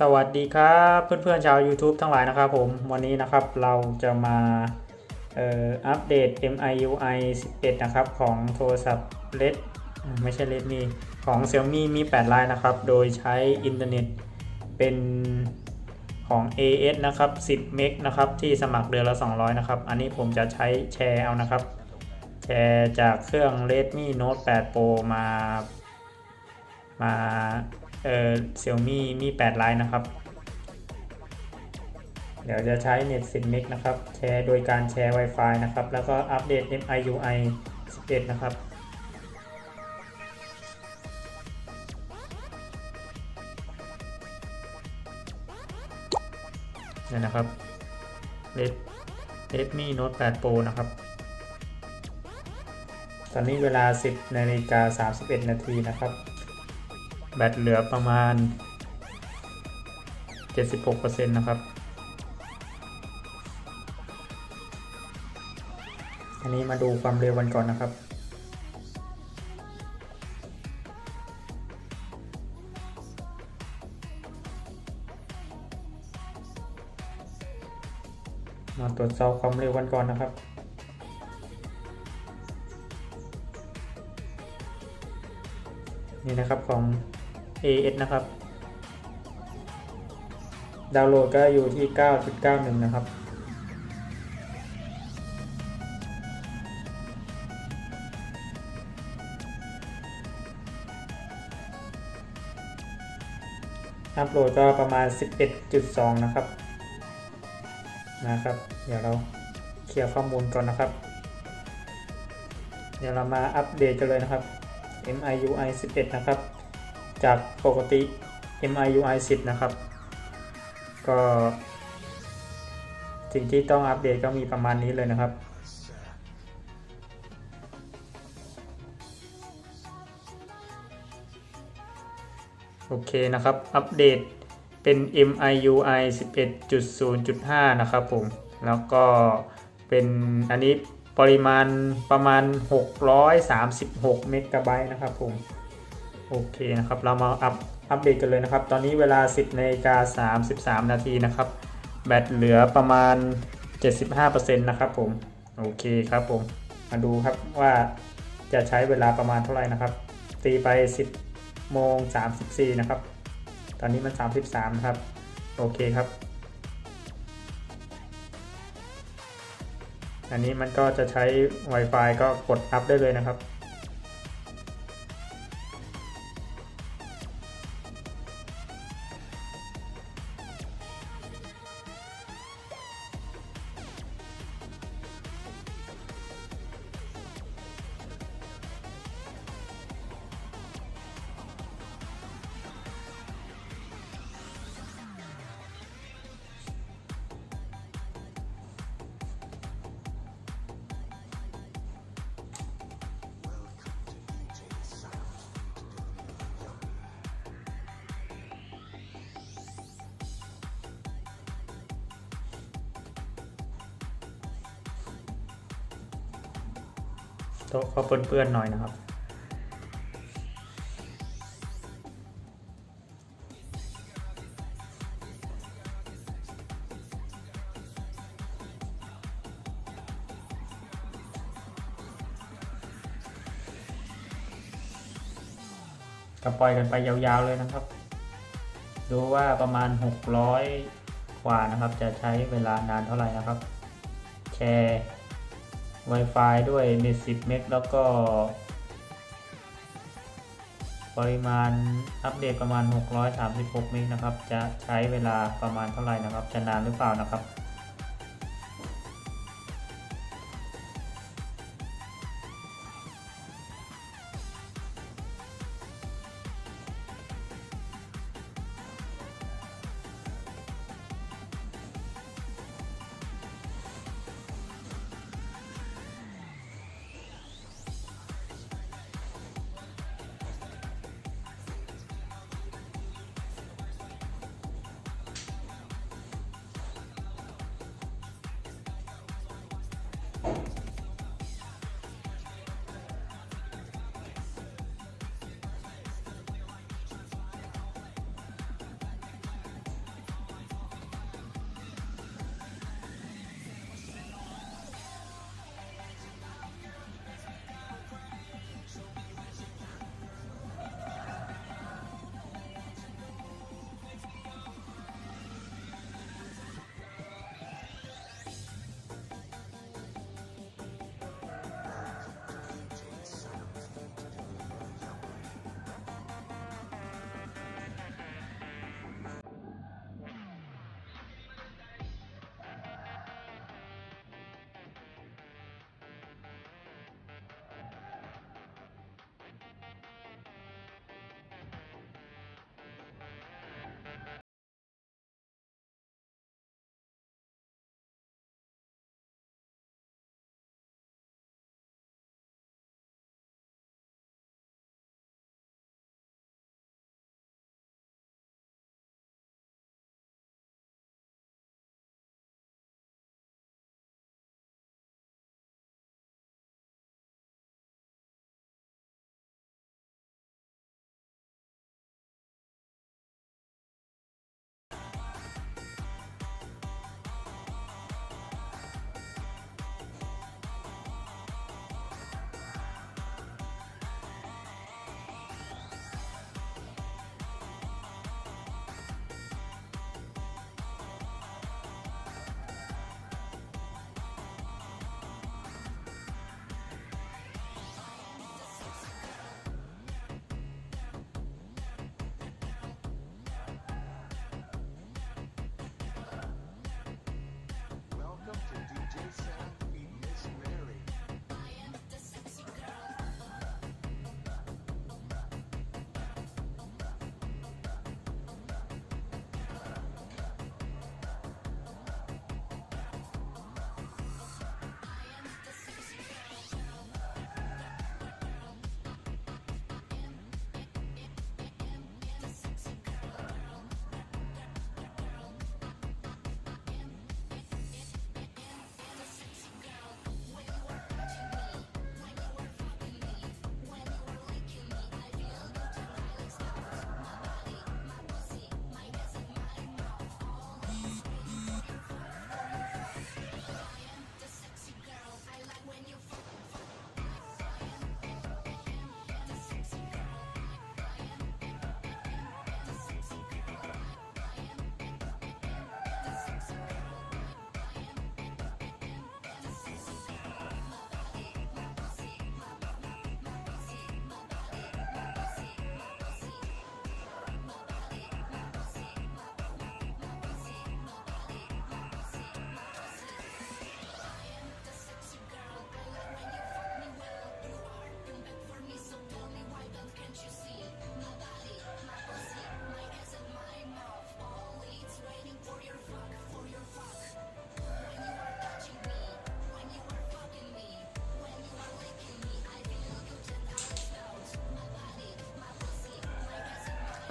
สวัสดีครับเพื่อนๆชาว YouTube ทั้งหลายนะครับผมวันนี้นะครับเราจะมาอัปเดต MIUI 11 นะครับ ของโทรศัพท์ Red ไม่ใช่ Redmi ของ Xiaomi Mi 8 Lite นะครับ โดยใช้อินเทอร์เน็ตเป็นของ AS นะครับ 10 เมกนะครับ ที่สมัครเดือนละ 200 นะครับ อันนี้ผมจะใช้แชร์เอานะครับ แชร์จากเครื่อง Redmi Note 8 Pro มามา เอ่อ Xiaomi Mi 8 Lite นะครับ เดี๋ยวจะใช้เน็ต10เมกนะครับ แชร์โดยการแชร์ Wi-Fi นะครับ แล้วก็อัปเดต MIUI 11 นะครับนี่นะครับ Red Redmi Note 8 Pro นะครับ ตอนนี้เวลา 10นาฬิกา31 นาทีนะครับ แบตเหลือประมาณ 76%นะครับ อันนี้มาดูความเร็วกันก่อนนะครับมาตรวจสอบความเร็วกันก่อนนะครับ นี่นะครับของ AS นะครับ ดาวน์โหลดก็อยู่ที่ 9.91 นะครับ อัพโหลดก็ประมาณ 11.2 นะครับ นะครับ เดี๋ยวเราเคลียร์ข้อมูลก่อนนะครับ เดี๋ยวเรามาอัปเดตกันเลยนะครับ MIUI 11 นะครับ จากปกติ MIUI 10 นะครับ ก็สิ่งที่ต้องอัปเดตก็มีประมาณนี้เลยนะครับ โอเคนะครับ อัปเดตเป็น MIUI 11.0.5 นะครับผม แล้วก็เป็นอันนี้ปริมาณประมาณ 636 เมกะไบต์นะครับผม โอเคนะครับ เรามาอัปอัปเดตกันเลยนะครับ ตอนนี้เวลา 10นาฬิกา33 นาทีนะครับ แบตเหลือประมาณ 75%นะครับผม โอเคครับผม มาดูครับว่าจะใช้เวลาประมาณเท่าไหร่นะครับ ตีไป 10โมง34 นะครับ ตอนนี้มัน 33 นะครับ โอเคครับ อันนี้มันก็จะใช้ Wi-Fi ก็กดอัพได้เลยนะครับ โต๊ะก็เปื้อนๆหน่อยนะครับ ก็ปล่อยกันไปยาวๆเลยนะครับ ดูว่าประมาณ 600 กว่านะครับ จะใช้เวลานานเท่าไหร่นะครับ แชร์ Wi-Fi ด้วยเน็ต10 เมกแล้วก็ ปริมาณอัปเดตประมาณ 636 เมกนะครับ จะใช้เวลาประมาณเท่าไหร่นะครับ จะนานหรือเปล่านะครับ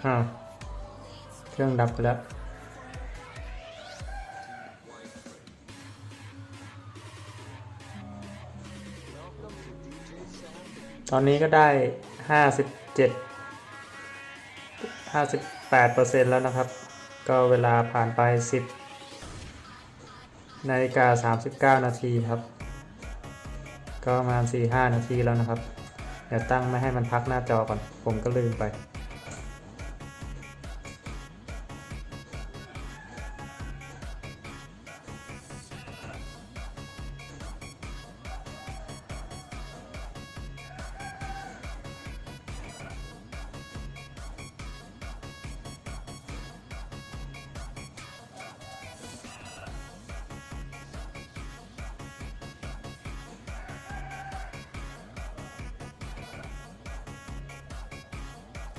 อ้าวเครื่องดับไปแล้วตอนนี้ก็ได้ห้าสิบเจ็ดห้าสิบแปดเปอร์เซ็นแล้วนะครับ ก็เวลาผ่านไปสิบนาฬิกาสามสิบเก้านาทีครับ ก็ประมาณสี่ห้านาทีแล้วนะครับ เดี๋ยวตั้งไม่ให้มันพักหน้าจอก่อน ผมก็ลืมไป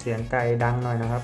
เสียงไก่ดังหน่อยนะครับ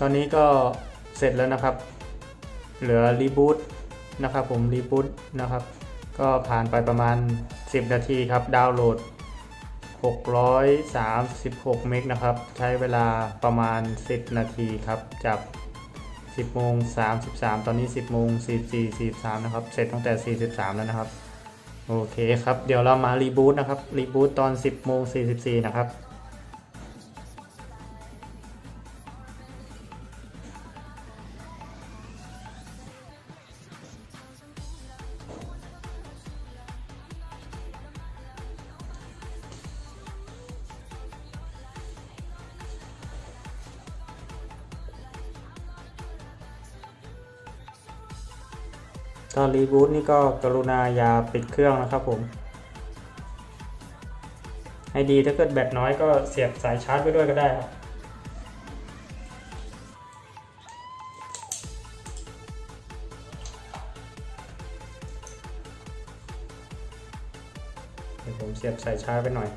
ตอนนี้ก็เสร็จแล้วนะครับ เหลือรีบูตนะครับผมรีบูตนะครับ ก็ผ่านไปประมาณ 10 นาทีครับ ดาวน์โหลด 636 เมกนะครับ ใช้เวลาประมาณ 10 นาทีครับ จาก 10โมง33 ตอนนี้ 10โมง44 43 นะครับ เสร็จตั้งแต่ 43 แล้วนะครับ โอเคครับ เดี๋ยวเรามารีบูตนะครับ รีบูตตอน 10โมง44 นะครับ ตอนรีบูตนี่ก็กรุณาอย่าปิดเครื่องนะครับผมให้ดีถ้าเกิดแบตน้อยก็เสียบสายชาร์จไปด้วยก็ได้ครับเดี๋ยวผมเสียบสายชาร์จไปหน่อย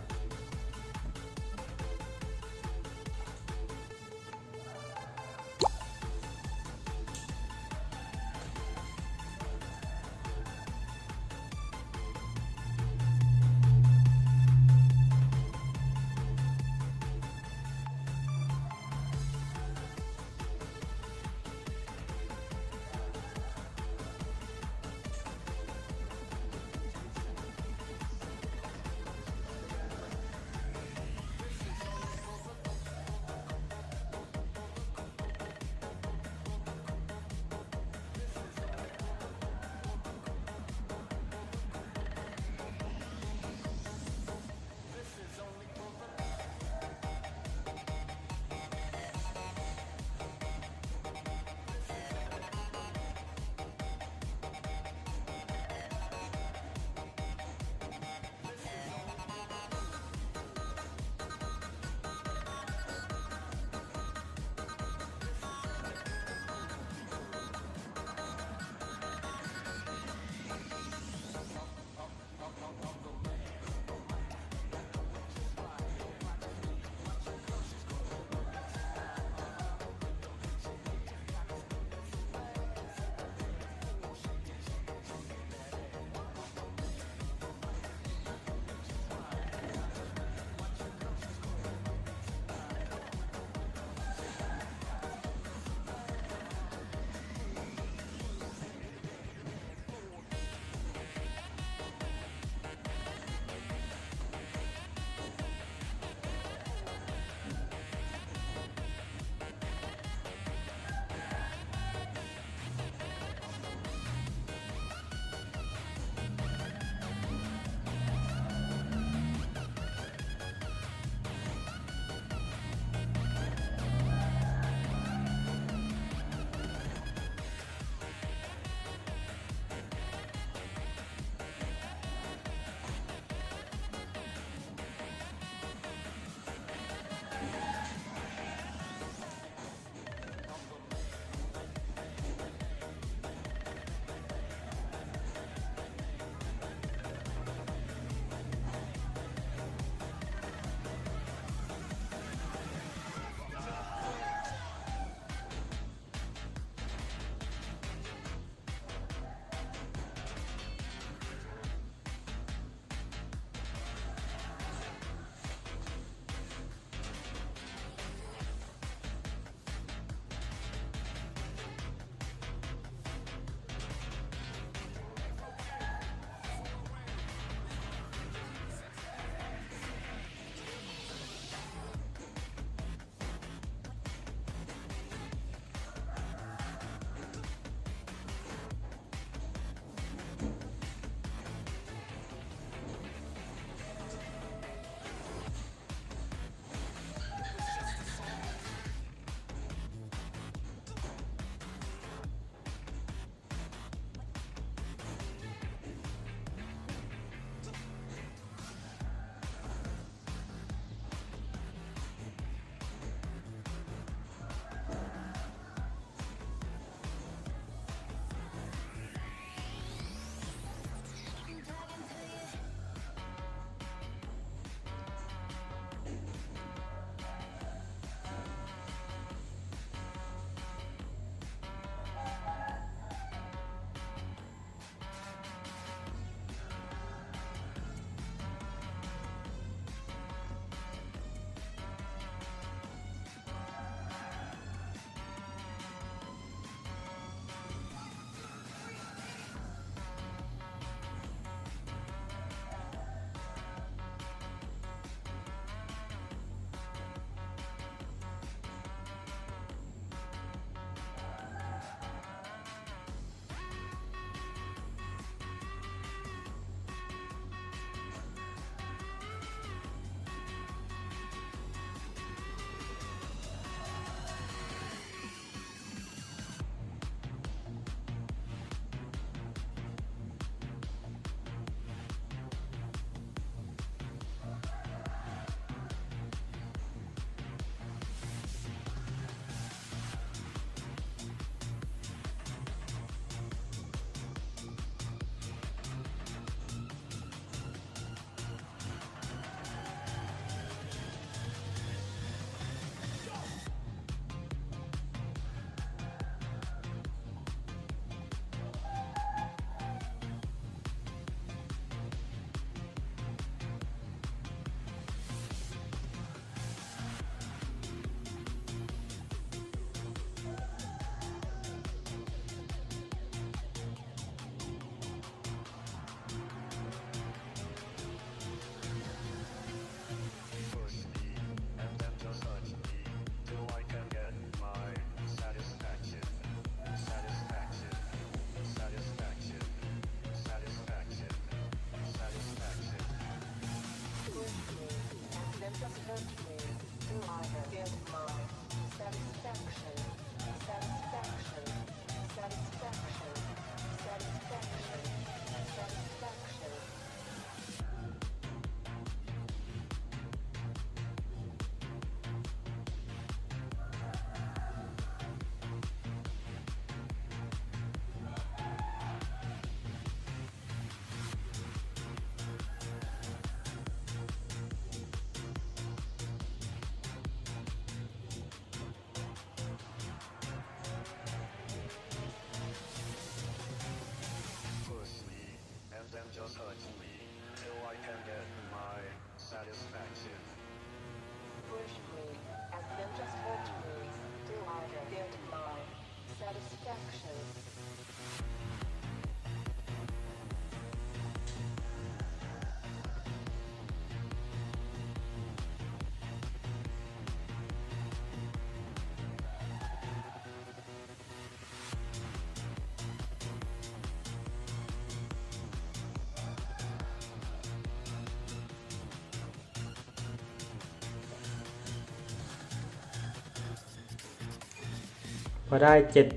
พอได้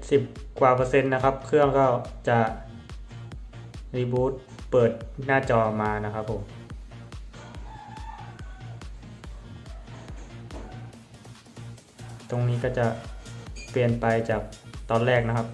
70 กว่าเปอร์เซ็นต์นะครับ เครื่องก็จะรีบูตเปิดหน้าจอมานะครับผมตรงนี้ก็จะเปลี่ยนไปจากตอนแรกนะครับ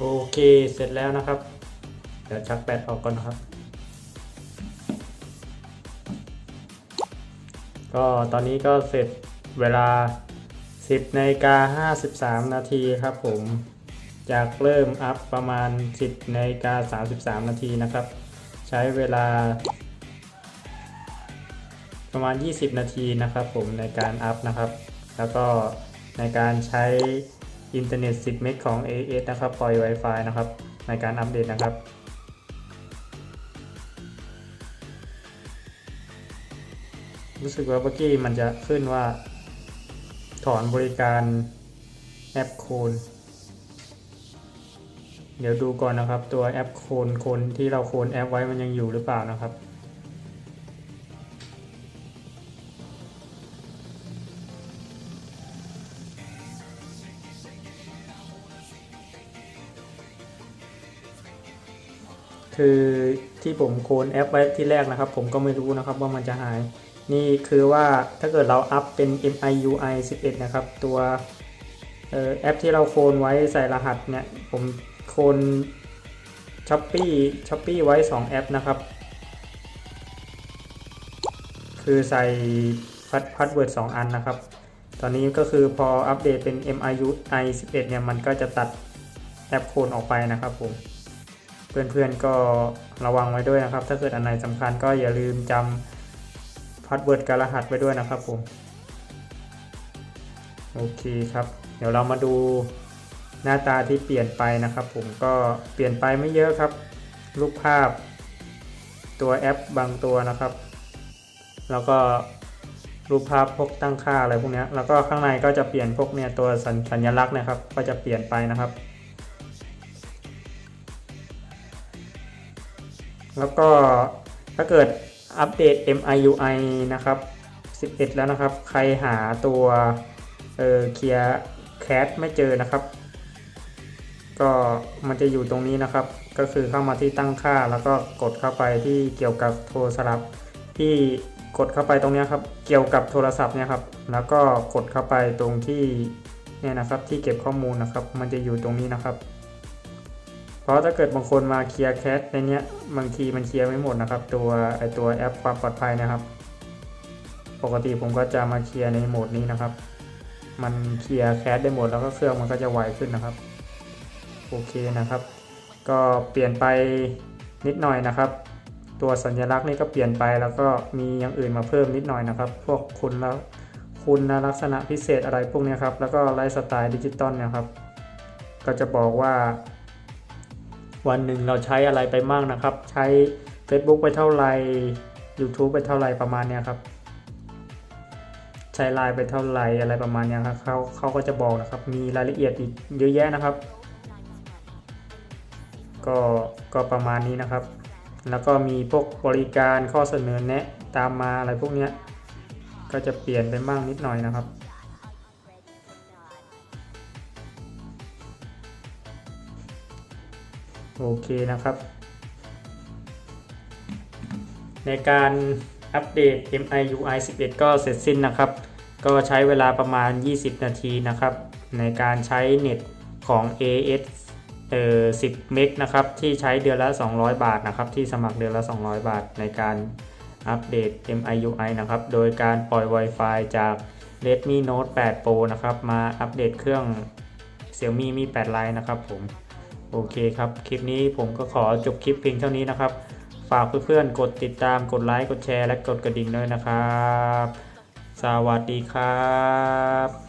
โอเคเสร็จแล้วนะครับ เดี๋ยวชักแบตออกก่อนนะครับ ก็ตอนนี้ก็เสร็จเวลา 10นาฬิกา53 นาทีครับผมจากเริ่มอัพประมาณ 10นาฬิกา33 นาทีนะครับ ใช้เวลา ประมาณ 20 นาทีนะครับผมในการอัพนะครับ แล้วก็ในการใช้ อินเทอร์เน็ต 10 เมกของ AS นะครับปล่อย Wi-Fi นะครับ ในการอัปเดตนะครับรู้สึกว่าเมื่อกี้มันจะขึ้นว่า ถอนบริการแอปโคนเดี๋ยวดูก่อนนะครับ ตัวแอปโคนคนที่เราโคนแอปไว้มันยังอยู่หรือเปล่านะครับ คือที่ผมโคนแอปไว้ที่แรกนะครับ ผมก็ไม่รู้นะครับว่ามันจะหาย นี่คือว่าถ้าเกิดเราอัพเป็น MIUI 11 นะครับ ตัวออแอปที่เราโคนไว้ใส่รหัสเนี่ย ผมโคนช้อปปี้ช้อปปี้ไว้ 2 แอปนะครับ คือใส่พัดพัดเวิร์ด2อันนะครับ ตอนนี้ก็คือพออัปเดตเป็น MIUI 11 เนี่ย มันก็จะตัดแอปโคนออกไปนะครับผม เพื่อนๆก็ระวังไว้ด้วยนะครับ ถ้าเกิดอันไหนสำคัญก็อย่าลืมจำพาสเวิร์ดกับรหัสไว้ด้วยนะครับผมโอเคครับ เดี๋ยวเรามาดูหน้าตาที่เปลี่ยนไปนะครับ ผมก็เปลี่ยนไปไม่เยอะครับ รูปภาพ ตัวแอปบางตัวนะครับ แล้วก็รูปภาพพวกตั้งค่าอะไรพวกนี้แล้วก็ข้างในก็จะเปลี่ยนพวกเนี่ยตัวสัญสัญลักษณ์นะครับ ก็จะเปลี่ยนไปนะครับ แล้วก็ถ้าเกิดอัปเดต MIUI นะครับ 11 แล้วนะครับ ใครหาตัวเออเคลียร์แคสไม่เจอนะครับ ก็มันจะอยู่ตรงนี้นะครับ ก็คือเข้ามาที่ตั้งค่าแล้วก็กดเข้าไปที่เกี่ยวกับโทรศัพท์ที่กดเข้าไปตรงนี้ครับ เกี่ยวกับโทรศัพท์เนี่ยครับ แล้วก็กดเข้าไปตรงที่เนี่ยนะครับที่เก็บข้อมูลนะครับ มันจะอยู่ตรงนี้นะครับ ราะถ้าเกิดบางคนมาเคลียร์แคสในเนี้ยบางทีมันเคลียร์ไม่หมดนะครับ ตัวไอตัวแอปความปลอดภัยนะครับ ปกติผมก็จะมาเคลียร์ในโหมดนี้นะครับ มันเคลียร์แคสได้หมดแล้วก็เครื่องมันก็จะไวขึ้นนะครับโอเคนะครับ ก็เปลี่ยนไปนิดหน่อยนะครับ ตัวสัญลักษณ์นี่ก็เปลี่ยนไปแล้วก็มีอย่างอื่นมาเพิ่มนิดหน่อยนะครับ พวกคุณแล้วคุณลักษณะพิเศษอะไรพวกนี้ครับแล้วก็ไลฟ์สไตล์ดิจิตอลเนะครับ ก็จะบอกว่า วันหนึ่งเราใช้อะไรไปมั่งนะครับ ใช้ Facebook ไปเท่าไหร่ YouTube ไปเท่าไหร่ประมาณเนี้ยครับ ใช้ไลน์ไปเท่าไหร่อะไรประมาณเนี้ยครับเขาเขาก็จะบอกนะครับ มีรายละเอียดอีกเยอะแยะนะครับ ก็ก็ประมาณนี้นะครับ แล้วก็มีพวกบริการข้อเสนอแนะตามมาอะไรพวกนี้ก็จะเปลี่ยนไปบ้างนิดหน่อยนะครับ โอเคนะครับ ในการอัปเดต MIUI 11 ก็เสร็จสิ้นนะครับ ก็ใช้เวลาประมาณ 20 นาทีนะครับ ในการใช้เน็ตของ AS เอ่อ10 เมกนะครับ ที่ใช้เดือนละ 200 บาทนะครับ ที่สมัครเดือนละ 200 บาท ในการอัปเดต MIUI นะครับ โดยการปล่อย Wi-Fi จาก Redmi Note 8 Pro นะครับ มาอัปเดตเครื่อง Xiaomi Mi 8 Lite นะครับผม โอเคครับ คลิปนี้ผมก็ขอจบคลิปเพียงเท่านี้นะครับ ฝากเพื่อนๆ กดติดตาม กดไลค์ กดแชร์ และกดกระดิ่งด้วยนะครับ สวัสดีครับ